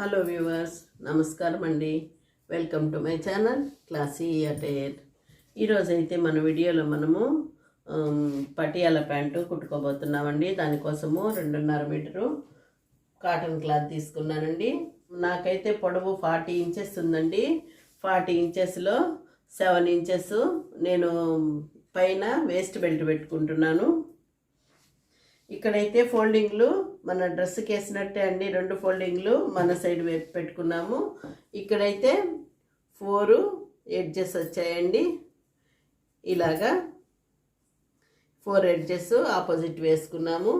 Hello viewers నమస్కారం అండి. Welcome to my channel classy attire ఈరోజైతే మన వీడియోలో మనము పటియాల ప్యాంటు కుట్టుకోబోతున్నామండి. దానికోసము రెండున్నర మీటరు కాటన్ క్లాత్ తీసుకున్నానండి. నాకైతే పొడవు ఫార్టీ ఇంచెస్ ఉందండి. ఫార్టీ ఇంచెస్లో సెవెన్ ఇంచెస్. నేను పైన వేస్ట్ బెల్ట్ పెట్టుకుంటున్నాను. ఇక్కడైతే ఫోల్డింగ్లు మన డ్రెస్కి వేసినట్టే అండి. రెండు ఫోల్డింగ్లు మన సైడ్ వైపు పెట్టుకున్నాము. ఇక్కడైతే ఫోరు ఎడ్జెస్ వచ్చాయండి. ఇలాగా ఫోర్ ఎడ్జెస్ ఆపోజిట్ వేసుకున్నాము.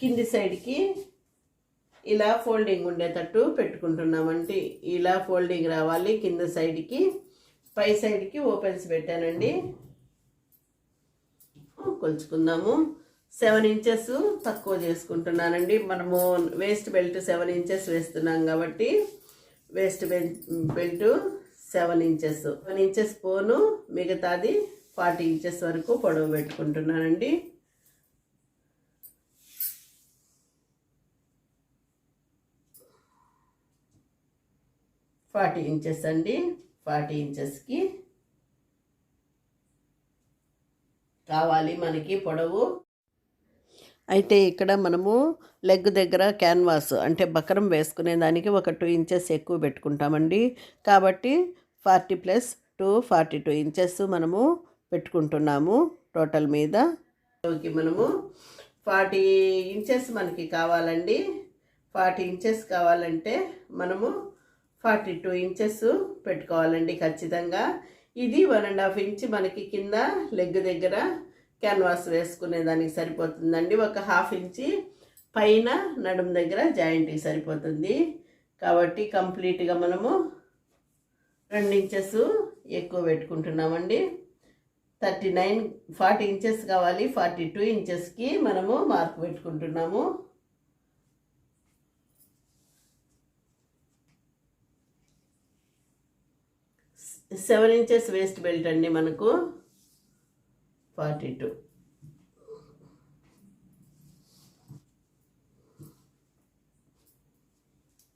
కింది సైడ్కి ఇలా ఫోల్డింగ్ ఉండేటట్టు పెట్టుకుంటున్నామండి. ఇలా ఫోల్డింగ్ రావాలి కింద సైడ్కి. పై సైడ్కి ఓపెన్స్ పెట్టానండి. కొలుచుకుందాము. సెవెన్ ఇంచెస్ తక్కువ చేసుకుంటున్నానండి. మనము వేస్ట్ బెల్ట్ సెవెన్ ఇంచెస్ వేస్తున్నాం కాబట్టి waist belt seven inches seven inches పోను మిగతాది ఫార్టీ ఇంచెస్ వరకు పొడవు పెట్టుకుంటున్నానండి. ఫార్టీ ఇంచెస్ అండి. ఫార్టీ ఇంచెస్కి కావాలి మనకి పొడవు. అయితే ఇక్కడ మనము లెగ్ దగ్గర క్యాన్వాస్ అంటే బకరం వేసుకునే దానికి ఒక టూ ఇంచెస్ ఎక్కువ పెట్టుకుంటామండి. కాబట్టి forty plus two forty two inches మనము పెట్టుకుంటున్నాము టోటల్ మీద. ఓకే మనము ఫార్టీ ఇంచెస్ మనకి కావాలండి. ఫార్టీ ఇంచెస్ కావాలంటే మనము ఫార్టీ టూ ఇంచెస్ పెట్టుకోవాలండి ఖచ్చితంగా. ఇది వన్ అండ్ హాఫ్ ఇంచ్ మనకి కింద లెగ్ దగ్గర క్యాన్వాస్ వేసుకునే దానికి సరిపోతుందండి. ఒక హాఫ్ ఇంచి పైన నడుము దగ్గర జాయింట్కి సరిపోతుంది. కాబట్టి కంప్లీట్గా మనము రెండు ఇంచెస్ ఎక్కువ పెట్టుకుంటున్నామండి. థర్టీ నైన్ ఫార్టీ ఇంచెస్ కావాలి. ఫార్టీ టూ ఇంచెస్కి మనము మార్క్ పెట్టుకుంటున్నాము. సెవెన్ ఇంచెస్ వేస్ట్ బెల్ట్ అండి మనకు. Forty two.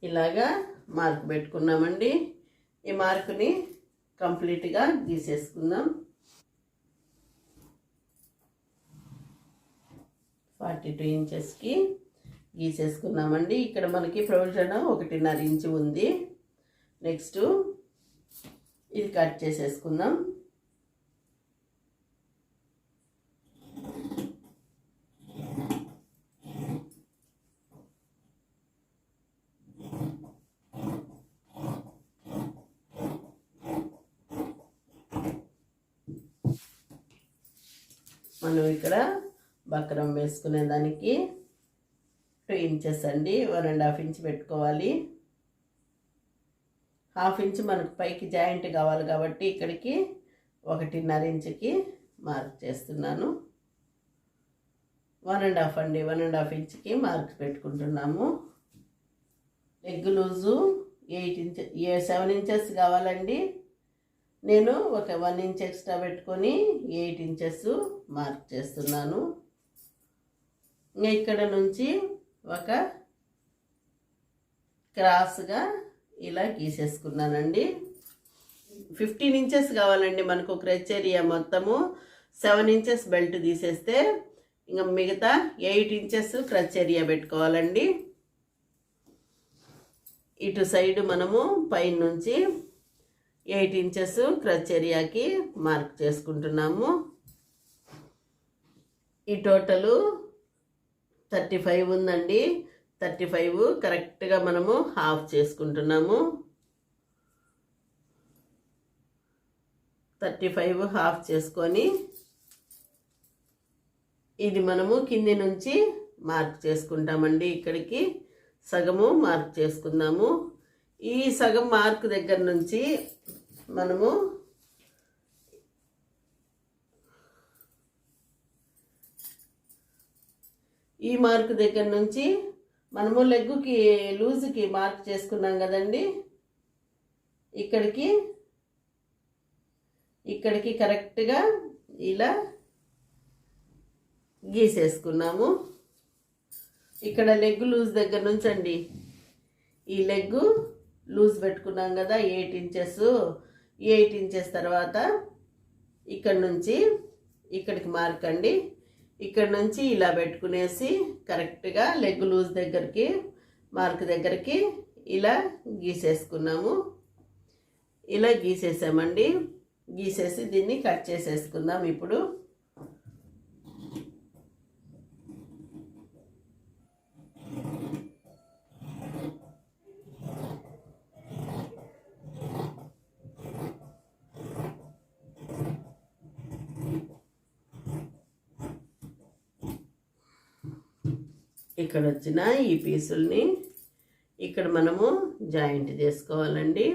ఇలాగా మార్క్ పెట్టుకున్నామండి. ఈ మార్కుని కంప్లీట్గా గీసేసుకుందాం. ఫార్టీ టూ ఇంచెస్కి గీసేసుకున్నామండి. ఇక్కడ మనకి ప్రొవిజన్ ఒకటిన్నర ఇంచు ఉంది. నెక్స్ట్ ఇది కట్ చేసేసుకుందాం. మనం ఇక్కడ బక్రం వేసుకునే దానికి టూ ఇంచెస్ అండి. వన్ అండ్ హాఫ్ ఇంచ్ పెట్టుకోవాలి. హాఫ్ ఇంచ్ మనకు పైకి జాయింట్ కావాలి కాబట్టి ఇక్కడికి ఒకటిన్నర ఇంచుకి మార్క్ చేస్తున్నాను. వన్ అండ్ హాఫ్ అండి. వన్ అండ్ హాఫ్ ఇంచ్కి మార్క్ పెట్టుకుంటున్నాము. లెగ్ లూజు ఎయిట్ ఇంచ్ ఏ సెవెన్ ఇంచెస్ కావాలండి. నేను ఒక వన్ ఇంచ్ ఎక్స్ట్రా పెట్టుకొని ఎయిట్ ఇంచెస్ మార్క్ చేస్తున్నాను. ఇంకా ఇక్కడ నుంచి ఒక క్రాస్గా ఇలా గీసేసుకున్నానండి. ఫిఫ్టీన్ ఇంచెస్ కావాలండి మనకు క్రెచ్ ఏరియా మొత్తము. సెవెన్ ఇంచెస్ బెల్ట్ తీసేస్తే ఇంకా మిగతా ఎయిట్ ఇంచెస్ క్రచ్ ఏరియా పెట్టుకోవాలండి. ఇటు సైడ్ మనము పైన నుంచి ఎయిట్ ఇంచెస్ క్రచ్ ఏరియాకి మార్క్ చేసుకుంటున్నాము. ఈ టోటలు థర్టీ ఫైవ్ ఉందండి. థర్టీ ఫైవ్ కరెక్ట్గా మనము హాఫ్ చేసుకుంటున్నాము. థర్టీ ఫైవ్ హాఫ్ చేసుకొని ఇది మనము కింది నుంచి మార్క్ చేసుకుంటామండి ఇక్కడికి. సగము మార్క్ చేసుకుందాము. ఈ సగం మార్క్ దగ్గర నుంచి మనము ఈ మార్క్ దగ్గర నుంచి మనము లెగ్గుకి లూజుకి మార్క్ చేసుకున్నాం కదండి. ఇక్కడికి ఇక్కడికి కరెక్ట్గా ఇలా గీసేసుకున్నాము. ఇక్కడ లెగ్ లూజ్ దగ్గర నుంచి అండి ఈ లెగ్ లూజ్ పెట్టుకున్నాం కదా ఎయిట్ ఇంచెస్. ఎయిట్ ఇంచెస్ తర్వాత ఇక్కడ నుంచి ఇక్కడికి మార్కండి ఇక్కడ నుంచి ఇలా పెట్టుకునేసి కరెక్ట్గా లెగ్ లూజ్ దగ్గరికి మార్క్ దగ్గరికి ఇలా గీసేసుకున్నాము. ఇలా గీసేసామండి. గీసేసి దీన్ని కట్ చేసేసుకుందాం ఇప్పుడు. ఇక్కడ వచ్చిన ఈ పీసుల్ని ఇక్కడ మనము జాయింట్ చేసుకోవాలండి.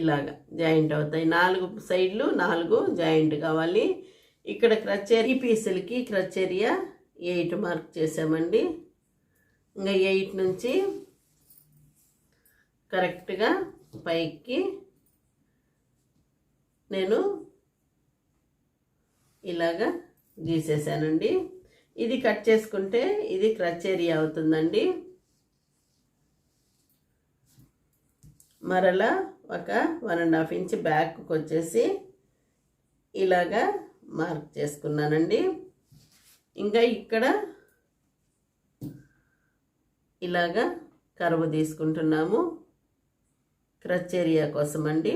ఇలాగా జాయింట్ అవుతాయి. నాలుగు సైడ్లు నాలుగు జాయింట్ కావాలి. ఇక్కడ క్రచేరి పీసులకి క్రచ్చేరియా ఎయిట్ మార్క్ చేసామండి. ఇంకా ఎయిట్ నుంచి కరెక్ట్గా పైకి నేను ఇలాగా గీసేసానండి. ఇది కట్ చేసుకుంటే ఇది క్రచేరియా అవుతుందండి. మరలా ఒక వన్ అండ్ హాఫ్ ఇంచ్ బ్యాక్కి వచ్చేసి ఇలాగా మార్క్ చేసుకున్నానండి. ఇంకా ఇక్కడ ఇలాగా కరువు తీసుకుంటున్నాము. క్రచేరియా కోసం అండి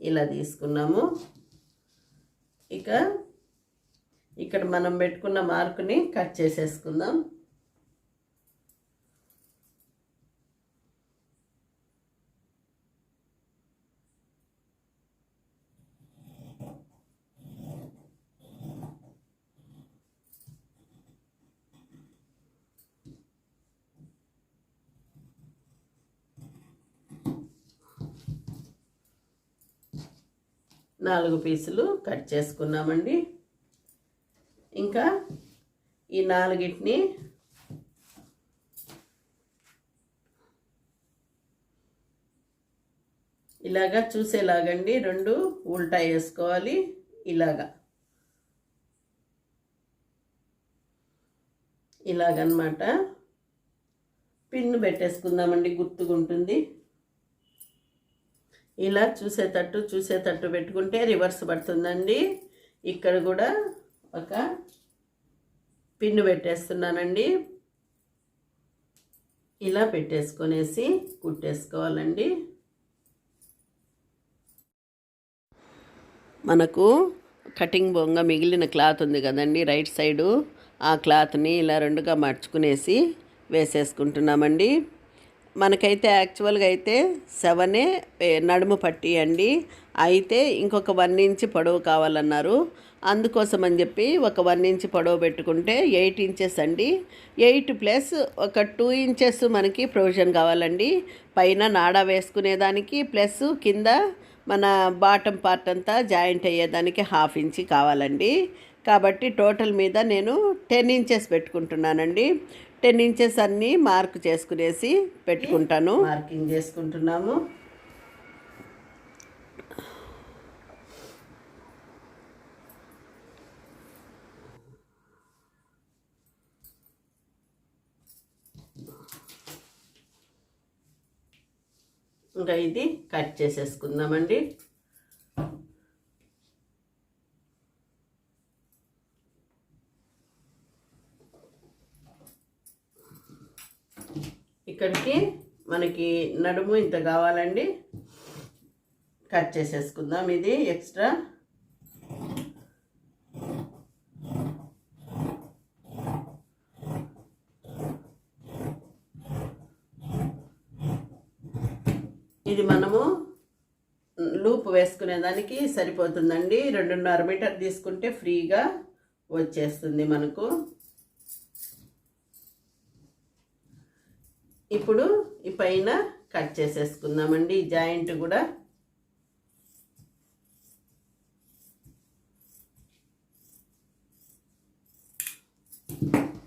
ఇలా తీసుకున్నాము. ఇక ఇక్కడ మనం పెట్టుకున్న మార్కుని కట్ చేసేసుకుందాం. నాలుగు పీసులు కట్ చేసుకున్నామండి. ఇంకా ఈ నాలుగిటిని ఇలాగా చూసేలాగండి. రెండు ఉల్టా వేసుకోవాలి. ఇలాగా. ఇలాగనమాట. పిన్ను పెట్టేసుకుందామండి. గుర్తుకుంటుంది. ఇలా చూసేటట్టు చూసేటట్టు పెట్టుకుంటే రివర్స్ పడుతుందండి. ఇక్కడ కూడా ఒక పిన్ను పెట్టేస్తున్నానండి. ఇలా పెట్టేసుకొనేసి కుట్టేసుకోవాలండి. మనకు కటింగ్ బొంగ మిగిలిన క్లాత్ ఉంది కదండి రైట్ సైడు. ఆ క్లాత్ని ఇలా రెండుగా మర్చుకునేసి వేసేసుకుంటున్నామండి. మనకైతే యాక్చువల్గా అయితే సెవెనే నడుము పట్టి అండి. అయితే ఇంకొక వన్ ఇంచ్ పొడవు కావాలన్నారు. అందుకోసం అని చెప్పి ఒక వన్ ఇంచ్ పొడవు పెట్టుకుంటే ఎయిట్ ఇంచెస్ అండి. ఎయిట్ ప్లస్ ఒక టూ ఇంచెస్ మనకి ప్రొవిజన్ కావాలండి. పైన నాడా వేసుకునేదానికి ప్లస్ కింద మన బాటం పార్ట్ అంతా జాయింట్ అయ్యేదానికి హాఫ్ ఇంచి కావాలండి. కాబట్టి టోటల్ మీద నేను టెన్ ఇంచెస్ పెట్టుకుంటున్నానండి. టెన్ ఇంచెస్ అన్నీ మార్క్ చేసుకునేసి పెట్టుకుంటాను. మార్కింగ్ చేసుకుంటున్నాము. ఇంకా ఇది కట్ చేసేసుకుందామండి. ఇక్కడికి మనకి నడుము ఇంత కావాలండి. కట్ చేసేసుకుందాం ఇది ఎక్స్ట్రా. ఇది మనము లూప్ వేసుకునే దానికి సరిపోతుందండి. రెండున్నర మీటర్ తీసుకుంటే ఫ్రీగా వచ్చేస్తుంది మనకు. ఇప్పుడు ఈ పైన కట్ చేసేసుకుందామండి. ఈ జాయింట్ కూడా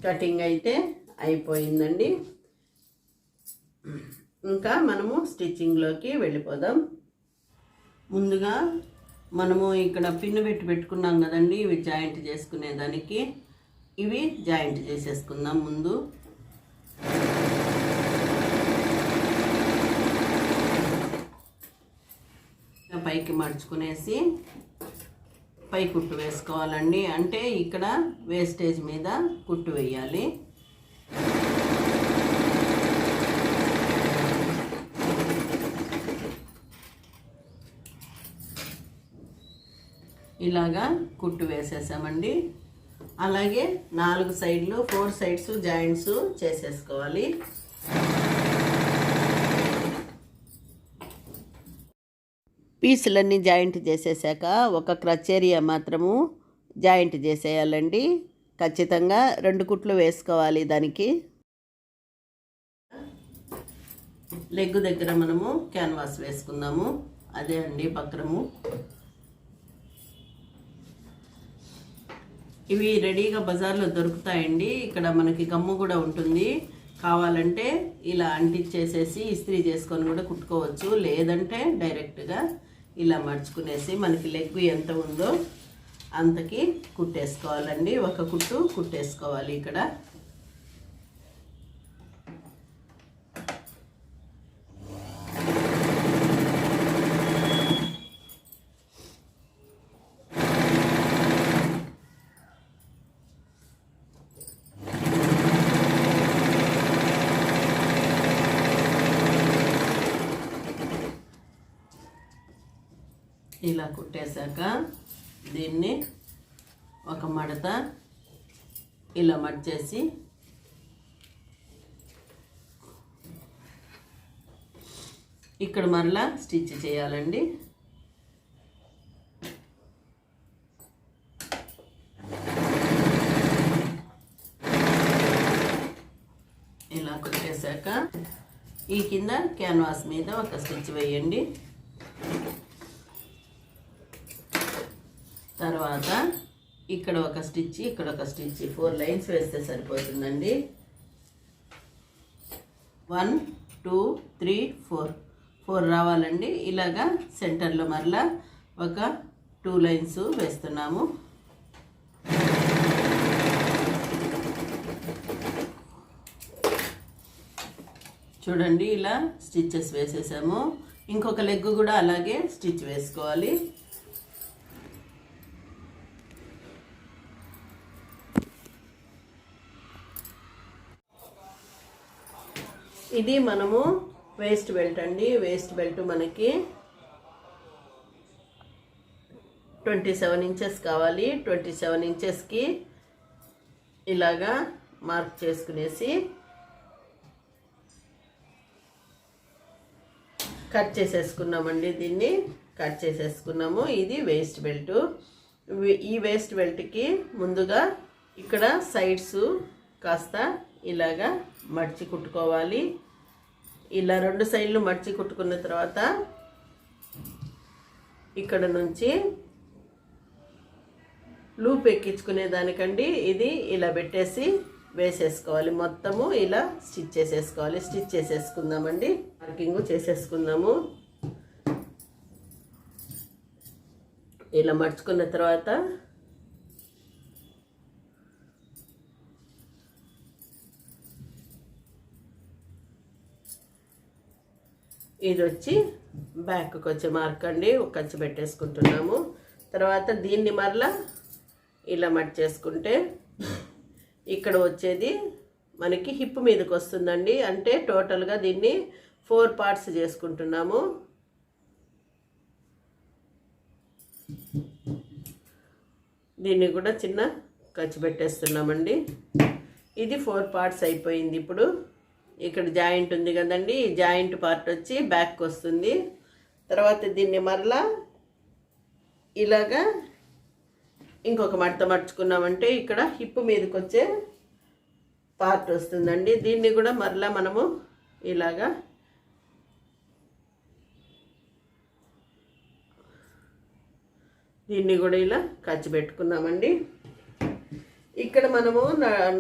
కటింగ్ అయితే అయిపోయిందండి. ఇంకా మనము స్టిచ్చింగ్లోకి వెళ్ళిపోదాం. ముందుగా మనము ఇక్కడ పిన్ను పెట్టి పెట్టుకున్నాం కదండి ఇవి జాయింట్ చేసుకునేదానికి. ఇవి జాయింట్ చేసేసుకుందాం ముందు. పైకి మడుచుకునేసి పై కుట్టు వేసుకోవాలండి. అంటే ఇక్కడ వేస్టేజ్ మీద కుట్టు వేయాలి. ఇలాగా కుట్టు వేసేసామండి. అలాగే నాలుగు సైడ్లు ఫోర్ సైడ్స్ జాయింట్స్ చేసేసుకోవాలి. పీసులన్నీ జాయింట్ చేసేసాక ఒక క్రచేరియా మాత్రము జాయింట్ చేసేయాలండి. ఖచ్చితంగా రెండు కుట్లు వేసుకోవాలి దానికి. లెగ్ దగ్గర మనము క్యాన్వాస్ వేసుకుందాము. అదే అండి బక్రము ఇవి రెడీగా బజార్లో దొరుకుతాయండి. ఇక్కడ మనకి గమ్ము కూడా ఉంటుంది. కావాలంటే ఇలా అంటించేసేసి ఇస్త్రీ చేసుకొని కూడా కుట్టుకోవచ్చు. లేదంటే డైరెక్ట్గా ఇలా మడుచుకునేసి మనకి లెగ్ ఎంత ఉందో అంతకి కుట్టేసుకోవాలండి. ఒక కుట్టు కుట్టేసుకోవాలి ఇక్కడ ఇలా కుట్టేశాక దీన్ని ఒక మడత ఇలా మడిచేసి ఇక్కడ మరలా స్టిచ్ చేయాలండి. ఇలా కుట్టేశాక ఈ కింద క్యాన్వాస్ మీద ఒక స్టిచ్ వేయండి. తర్వాత ఇక్కడ ఒక స్టిచ్ ఇక్కడ ఒక స్టిచ్. ఫోర్ లైన్స్ వేస్తే సరిపోతుందండి. One two three four. Four రావాలండి. ఇలాగా సెంటర్లో మరలా ఒక టూ లైన్స్ వేస్తున్నాము. చూడండి ఇలా స్టిచ్చెస్ వేసేసాము. ఇంకొక లెగ్ కూడా అలాగే స్టిచ్ వేసుకోవాలి. ఇది మనము వేస్ట్ బెల్ట్ అండి. వేస్ట్ బెల్ట్ మనకి ట్వంటీ సెవెన్ ఇంచెస్ కావాలి. ట్వంటీ సెవెన్ ఇంచెస్కి ఇలాగా మార్క్ చేసుకునేసి కట్ చేసేసుకున్నామండి దీన్ని. కట్ చేసేసుకున్నాము. ఇది వేస్ట్ బెల్ట్ ఈ వేస్ట్ బెల్ట్కి ముందుగా ఇక్కడ సైడ్స్ కాస్త ఇలాగా మడిచి కుట్టుకోవాలి. ఇలా రెండు సైడ్లు మడిచి కుట్టుకున్న తర్వాత ఇక్కడ నుంచి లూప్ ఎక్కించుకునే దానికండి. ఇది ఇలా పెట్టేసి వేసేసుకోవాలి. మొత్తము ఇలా స్టిచ్ చేసేసుకోవాలి. స్టిచ్ చేసేసుకుందామండి. మార్కింగ్ చేసేసుకుందాము. ఇలా మడుచుకున్న తర్వాత ఇది వచ్చి బ్యాక్కి వచ్చే మార్క్ అండి ఒక కంచి పెట్టేసుకుంటున్నాము. తర్వాత దీన్ని మరలా ఇలా మట్ చేసుకుంటే ఇక్కడ వచ్చేది మనకి హిప్ మీదకి వస్తుందండి. అంటే టోటల్గా దీన్ని ఫోర్ పార్ట్స్ చేసుకుంటున్నాము. దీన్ని కూడా చిన్న ఖర్చు పెట్టేస్తున్నామండి. ఇది ఫోర్ పార్ట్స్ అయిపోయింది ఇప్పుడు. ఇక్కడ జాయింట్ ఉంది కదండి ఈ జాయింట్ పార్ట్ వచ్చి బ్యాక్ వస్తుంది. తర్వాత దీన్ని మరలా ఇలాగా ఇంకొక మడత మర్చుకున్నామంటే ఇక్కడ హిప్ మీదకి వచ్చే పార్ట్ వస్తుందండి. దీన్ని కూడా మరలా మనము ఇలాగా దీన్ని కూడా ఇలా ఖర్చు పెట్టుకున్నామండి. ఇక్కడ మనము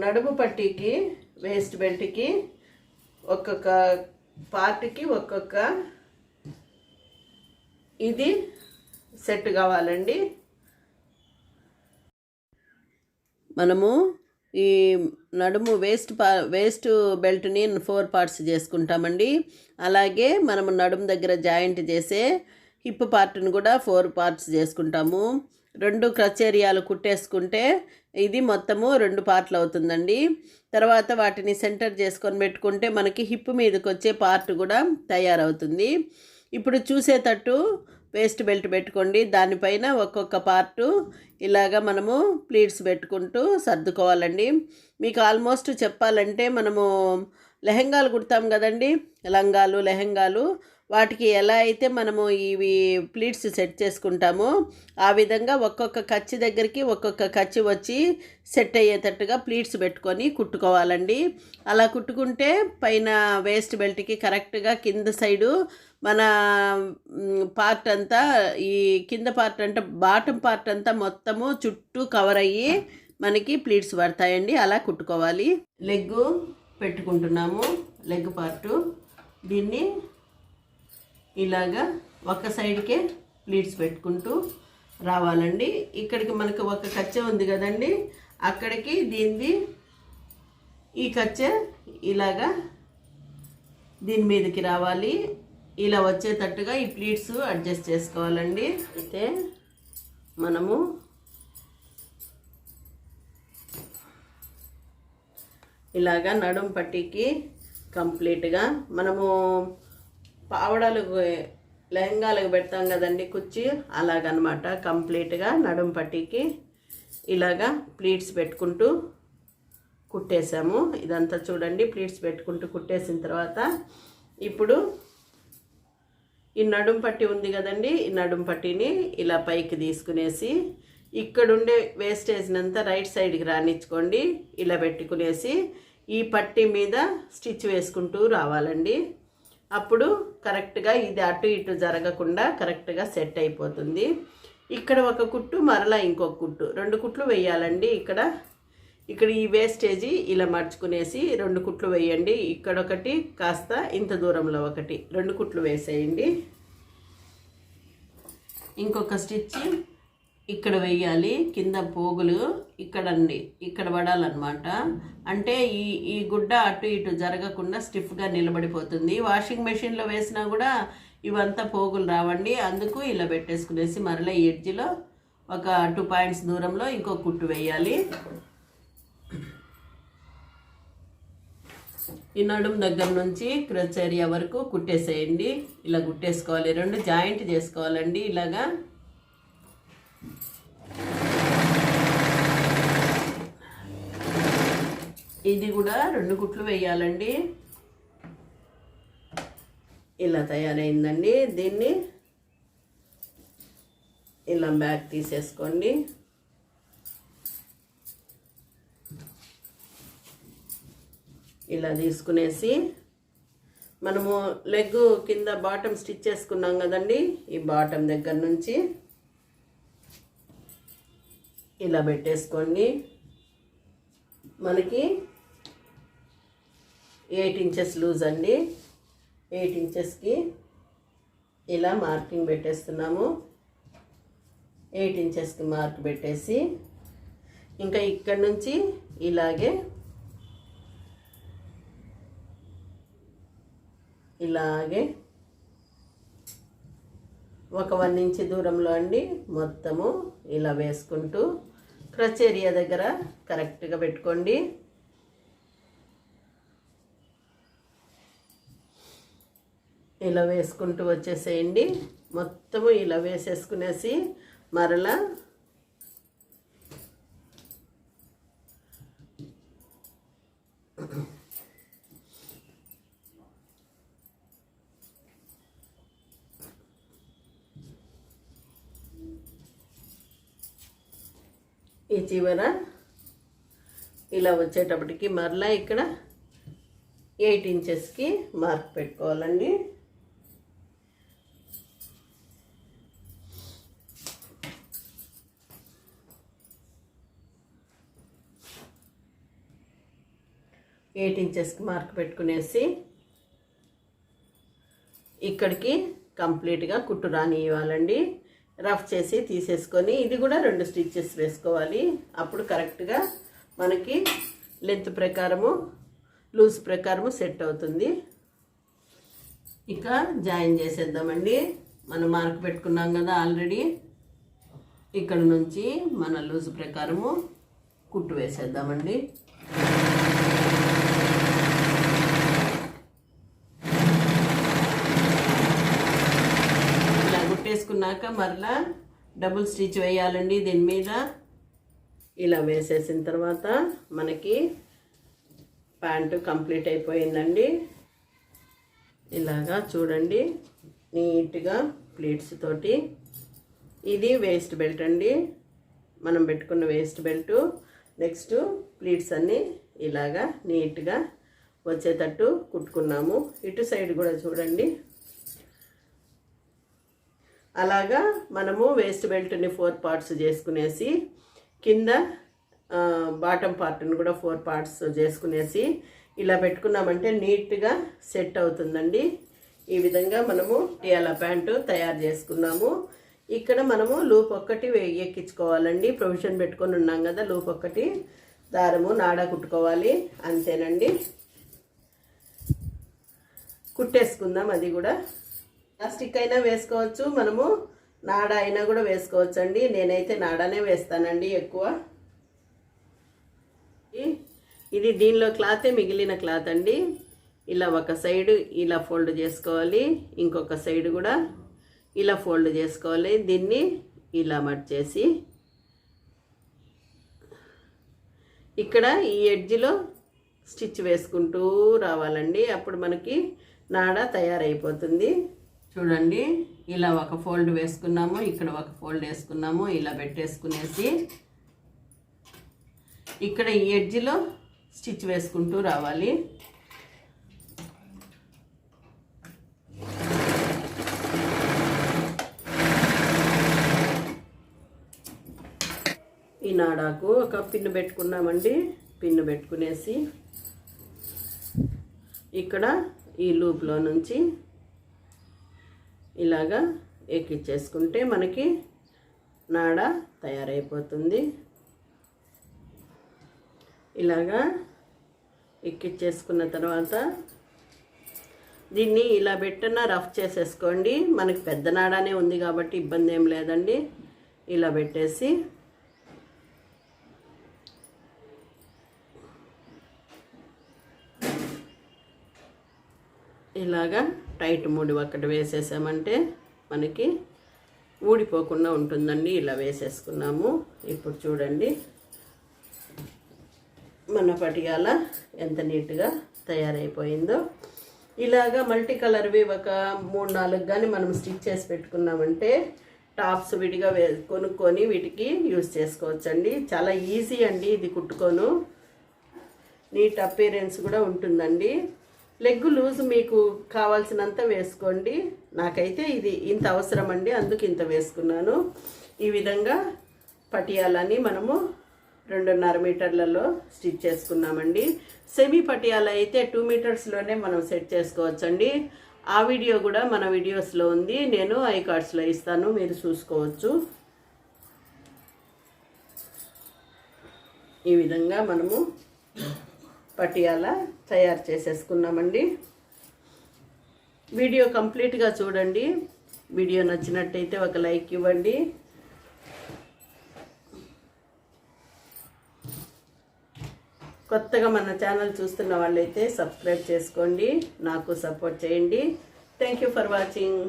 నడుము పట్టీకి వేస్ట్ బెల్ట్కి ఒక్కొక్క పార్ట్కి ఒక్కొక్క ఇది సెట్ కావాలండి. మనము ఈ నడుము వేస్ట్ పా వేస్ట్ బెల్ట్ని ఫోర్ పార్ట్స్ చేసుకుంటామండి. అలాగే మనము నడుము దగ్గర జాయింట్ చేసే హిప్ పార్ట్ని కూడా ఫోర్ పార్ట్స్ చేసుకుంటాము. రెండు క్రచ్ ఏరియాలు కుట్టేసుకుంటే ఇది మొత్తము రెండు పార్ట్లు అవుతుందండి. తర్వాత వాటిని సెంటర్ చేసుకొని పెట్టుకుంటే మనకి హిప్ మీదకి వచ్చే పార్ట్ కూడా తయారవుతుంది. ఇప్పుడు చూసేటట్టు వేస్ట్ బెల్ట్ పెట్టుకోండి. దానిపైన ఒక్కొక్క పార్టు ఇలాగా మనము ప్లీట్స్ పెట్టుకుంటూ సర్దుకోవాలండి. మీకు ఆల్మోస్ట్ చెప్పాలంటే మనము లెహంగాలు కుడతాం కదండి. లంగాలు లెహెంగాలు వాటికి ఎలా అయితే మనము ఇవి ప్లీట్స్ సెట్ చేసుకుంటామో ఆ విధంగా ఒక్కొక్క కచ్చి దగ్గరికి ఒక్కొక్క కచ్చి వచ్చి సెట్ అయ్యేటట్టుగా ప్లీట్స్ పెట్టుకొని కుట్టుకోవాలండి. అలా కుట్టుకుంటే పైన వేస్ట్ బెల్ట్కి కరెక్ట్గా కింద సైడు మన పార్ట్ అంతా ఈ కింద పార్ట్ అంటే బాటమ్ పార్ట్ అంతా మొత్తము చుట్టూ కవర్ అయ్యి మనకి ప్లీట్స్ పడతాయండి. అలా కుట్టుకోవాలి. లెగ్గు పెట్టుకుంటున్నాము. Leg part. దీన్ని ఇలాగా ఒక సైడ్కే ప్లీట్స్ పెట్టుకుంటూ రావాలండి. ఇక్కడికి మనకు ఒక కచ్చే ఉంది కదండి. అక్కడికి దీనిది ఈ కచ్చే ఇలాగా దీని మీదకి రావాలి. ఇలా వచ్చేటట్టుగా ఈ ప్లీట్స్ అడ్జస్ట్ చేసుకోవాలండి. అయితే మనము ఇలాగా నడుం పట్టీకి కంప్లీట్గా మనము పావడాలు లెహంగాలకు పెడతాం కదండి కుర్చీ. అలాగనమాట కంప్లీట్గా నడుం పట్టికి ఇలాగా ప్లీట్స్ పెట్టుకుంటూ కుట్టేసాము. ఇదంతా చూడండి ప్లీట్స్ పెట్టుకుంటూ కుట్టేసిన తర్వాత ఇప్పుడు ఈ నడుం పట్టి ఉంది కదండి ఈ నడుం పట్టిని ఇలా పైకి తీసుకునేసి ఇక్కడుండే వేస్టేజ్నంతా రైట్ సైడ్కి రానిచ్చుకోండి. ఇలా పెట్టుకునేసి ఈ పట్టి మీద స్టిచ్ వేసుకుంటూ రావాలండి. అప్పుడు కరెక్ట్గా ఇది అటు ఇటు జరగకుండా కరెక్ట్గా సెట్ అయిపోతుంది. ఇక్కడ ఒక కుట్టు మరలా ఇంకొక కుట్టు. రెండు కుట్లు వేయాలండి ఇక్కడ. ఇక్కడ ఈ వేస్టేజీ ఇలా మర్చుకునేసి రెండు కుట్లు వేయండి. ఇక్కడ ఒకటి కాస్త ఇంత దూరంలో ఒకటి. రెండు కుట్లు వేసేయండి. ఇంకొక స్టిచ్ ఇక్కడ వేయాలి కింద పోగులు ఇక్కడండి ఇక్కడ పడాలన్నమాట. అంటే ఈ ఈ గుడ్డ అటు ఇటు జరగకుండా స్టిఫ్గా నిలబడిపోతుంది. వాషింగ్ మెషిన్లో వేసినా కూడా ఇవంతా పోగులు రావండి. అందుకు ఇలా పెట్టేసుకునేసి మరలా ఎడ్జిలో ఒక టూ పాయింట్స్ దూరంలో ఇంకో కుట్టు వేయాలి ఈ నడుము దగ్గర నుంచి క్రచ్ ఏరియా వరకు కుట్టేసేయండి. ఇలా కుట్టేసుకోవాలి. రెండు జాయింట్ చేసుకోవాలండి. ఇలాగా ఇది కూడా రెండు గుట్లు వేయాలండి. ఇలా తయారైందండి. దీన్ని ఇలా బ్యాగ్ తీసేసుకోండి. ఇలా తీసుకునేసి మనము లెగ్ కింద బాటమ్ స్టిచ్ చేసుకున్నాం కదండి. ఈ బాటమ్ దగ్గర నుంచి ఇలా పెట్టేసుకోండి. మనకి ఎయిట్ ఇంచెస్ లూజ్ అండి. ఎయిట్ ఇంచెస్కి ఇలా మార్కింగ్ పెట్టేస్తున్నాము. ఎయిట్ ఇంచెస్కి మార్క్ పెట్టేసి ఇంకా ఇక్కడ నుంచి ఇలాగే ఇలాగే ఒక వన్ ఇంచ్ దూరంలో అండి మొత్తము ఇలా వేసుకుంటూ క్రచ్ ఏరియా దగ్గర కరెక్ట్గా పెట్టుకోండి. ఇలా వేసుకుంటూ వచ్చేసేయండి. మొత్తము ఇలా వేసేసుకునేసి మరలా చివర ఇలా వచ్చేటప్పటికి మరలా ఇక్కడ ఎయిట్ ఇంచెస్కి మార్క్ పెట్టుకోవాలండి. ఎయిట్ ఇంచెస్కి మార్క్ పెట్టుకునేసి ఇక్కడికి కంప్లీట్గా కుట్టు రానివ్వాలండి రఫ్ చేసి తీసేసుకొని ఇది కూడా రెండు స్టిచ్చెస్ వేసుకోవాలి. అప్పుడు కరెక్ట్గా మనకి లెంత్ ప్రకారము లూజ్ ప్రకారము సెట్ అవుతుంది. ఇక జాయిన్ చేసేద్దామండి. మనం మార్క్ పెట్టుకున్నాం కదా ఆల్రెడీ. ఇక్కడ నుంచి మన లూజ్ ప్రకారము కుట్టు వేసేద్దామండి. వేసుకున్నాక మరలా డబుల్ స్టిచ్ వేయాలండి దీని మీద. ఇలా వేసేసిన తర్వాత మనకి ప్యాంటు కంప్లీట్ అయిపోయిందండి. ఇలాగా చూడండి నీట్గా ప్లీట్స్ తోటి. ఇది వేస్ట్ బెల్ట్ అండి. మనం పెట్టుకున్న వేస్ట్ బెల్ట్. నెక్స్ట్ ప్లీట్స్ అన్నీ ఇలాగా నీట్గా వచ్చేటట్టు కుట్టుకున్నాము. ఇటు సైడ్ కూడా చూడండి అలాగా మనము వేస్ట్ బెల్ట్ని ఫోర్ పార్ట్స్ చేసుకునేసి కింద బాటమ్ పార్ట్ని కూడా ఫోర్ పార్ట్స్ చేసుకునేసి ఇలా పెట్టుకున్నామంటే నీట్గా సెట్ అవుతుందండి. ఈ విధంగా మనము టియాల ప్యాంటు తయారు చేసుకున్నాము. ఇక్కడ మనము లూప్ ఒక్కటి ఎక్కించుకోవాలండి. ప్రొవిజన్ పెట్టుకొని ఉన్నాం కదా లూప్ ఒక్కటి. దారము నాడా కుట్టుకోవాలి. అంతేనండి. కుట్టేసుకుందాం అది కూడా. ప్లాస్టిక్ అయినా వేసుకోవచ్చు మనము నాడ అయినా కూడా వేసుకోవచ్చు అండి నేనైతే నాడానే వేస్తానండి ఎక్కువ. ఇది దీనిలో క్లాతే మిగిలిన క్లాత్ అండి. ఇలా ఒక సైడ్ ఇలా ఫోల్డ్ చేసుకోవాలి ఇంకొక సైడ్ కూడా ఇలా ఫోల్డ్ చేసుకోవాలి. దీన్ని ఇలా మర్చేసి ఇక్కడ ఈ ఎడ్జ్లో స్టిచ్ వేసుకుంటూ రావాలండి. అప్పుడు మనకి నాడ తయారైపోతుంది. చూడండి ఇలా ఒక ఫోల్డ్ వేసుకున్నాము ఇక్కడ ఒక ఫోల్డ్ వేసుకున్నాము ఇలా పెట్టేసుకునేసి ఇక్కడ ఈ ఎడ్జ్లో స్టిచ్ వేసుకుంటూ రావాలి. ఈ నాడాకు ఒక పిన్ను పెట్టుకున్నామండి పిన్ను పెట్టుకునేసి ఇక్కడ ఈ లూప్లో నుంచి ఇలాగా ఎక్కిచ్చేసుకుంటే మనకి నాడ తయారైపోతుంది. ఇలాగా ఎక్కిచ్చేసుకున్న తర్వాత దీన్ని ఇలా పెట్టిన రఫ్ చేసేసుకోండి. మనకి పెద్ద నాడానే ఉంది కాబట్టి ఇబ్బంది ఏం లేదండి. ఇలా పెట్టేసి ఇలాగా టైట్ ముడి ఒకటి వేసేసామంటే మనకి ఊడిపోకుండా ఉంటుందండి. ఇలా వేసేసుకున్నాము. ఇప్పుడు చూడండి. మన పటియాల ఎంత నీట్గా తయారైపోయిందో. ఇలాగా మల్టీ కలర్వి ఒక మూడు నాలుగు కానీ మనం స్టిచ్ చేసి పెట్టుకున్నామంటే టాప్స్ విడిగా వే కొనుక్కొని వీటికి యూజ్ చేసుకోవచ్చండి. చాలా ఈజీ అండి ఇది కుట్టుకోను. నీట్ అపీరెన్స్ కూడా ఉంటుందండి. లెగ్ లూజ్ మీకు కావాల్సినంత వేసుకోండి. నాకైతే ఇది ఇంత అవసరం అండి అందుకు ఇంత వేసుకున్నాను. ఈ విధంగా పటియాలని మనము రెండున్నర మీటర్లలో స్టిచ్ చేసుకున్నామండి. సెమీ పటియాల అయితే టూ మీటర్స్లోనే మనం సెట్ చేసుకోవచ్చండి. ఆ వీడియో కూడా మన వీడియోస్లో ఉంది. నేను ఐ కార్డ్స్లో ఇస్తాను మీరు చూసుకోవచ్చు. ఈ విధంగా మనము పటియాల తయారు చేసేసుకున్నామండి. వీడియో కంప్లీట్గా చూడండి. వీడియో నచ్చినట్టయితే ఒక లైక్ ఇవ్వండి. కొత్తగా మన ఛానల్ చూస్తున్న వాళ్ళైతే సబ్స్క్రైబ్ చేసుకోండి. నాకు సపోర్ట్ చేయండి. Thank you for watching